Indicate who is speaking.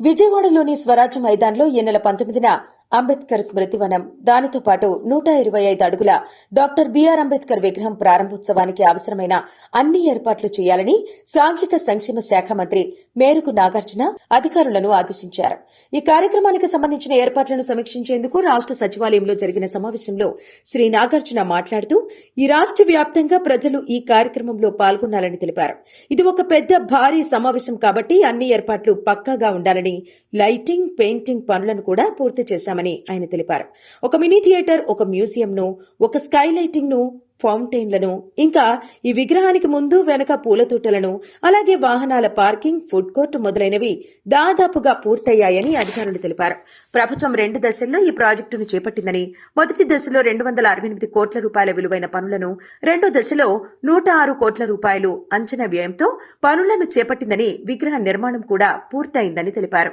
Speaker 1: విజయవాడలోని స్వరాజ్య మైదాన్లో ఈ నెల పంతొమ్మిదిన అంబేద్కర్ స్మృతివనం దానితో పాటు నూట ఇరవై ఐదు అడుగుల డాక్టర్ బిఆర్ అంబేద్కర్ విగ్రహం ప్రారంభోత్సవానికి అవసరమైన అన్ని ఏర్పాట్లు చేయాలని సాంఘిక సంక్షేమ శాఖ మంత్రి మేరుకు నాగార్జున అధికారులను ఆదేశించారు. ఈ కార్యక్రమానికి సంబంధించిన ఏర్పాట్లను సమీక్షించేందుకు రాష్ట సచివాలయంలో జరిగిన సమావేశంలో శ్రీ నాగార్జున మాట్లాడుతూ ఈ రాష్ట్ర వ్యాప్తంగా ప్రజలు ఈ కార్యక్రమంలో పాల్గొనాలని తెలిపారు. ఇది ఒక పెద్ద భారీ సమావేశం కాబట్టి అన్ని ఏర్పాట్లు పక్కాగా ఉండాలని లైటింగ్ పెయింటింగ్ పనులను కూడా పూర్తి చేశామని ఆయన తెలిపారు. ఒక మినీ థియేటర్ ఒక మ్యూజియంను ఒక స్కై లైటింగ్ను ఫౌంటైన్లను ఇంకా ఈ విగ్రహానికి ముందు వెనక పూల తోటలను అలాగే వాహనాల పార్కింగ్ ఫుడ్ కోర్టు మొదలైనవి దాదాపుగా పూర్తయ్యాయని అధికారులు తెలిపారు. ప్రభుత్వం రెండు దశల్లో ఈ ప్రాజెక్టును చేపట్టిందని మొదటి దశలో రెండు వందల అరవై ఎనిమిది కోట్ల రూపాయల విలువైన పనులను రెండో దశలో నూట ఆరు కోట్ల రూపాయలు అంచనా వ్యయంతో పనులను చేపట్టిందని విగ్రహ నిర్మాణం కూడా పూర్తయిందని తెలిపారు.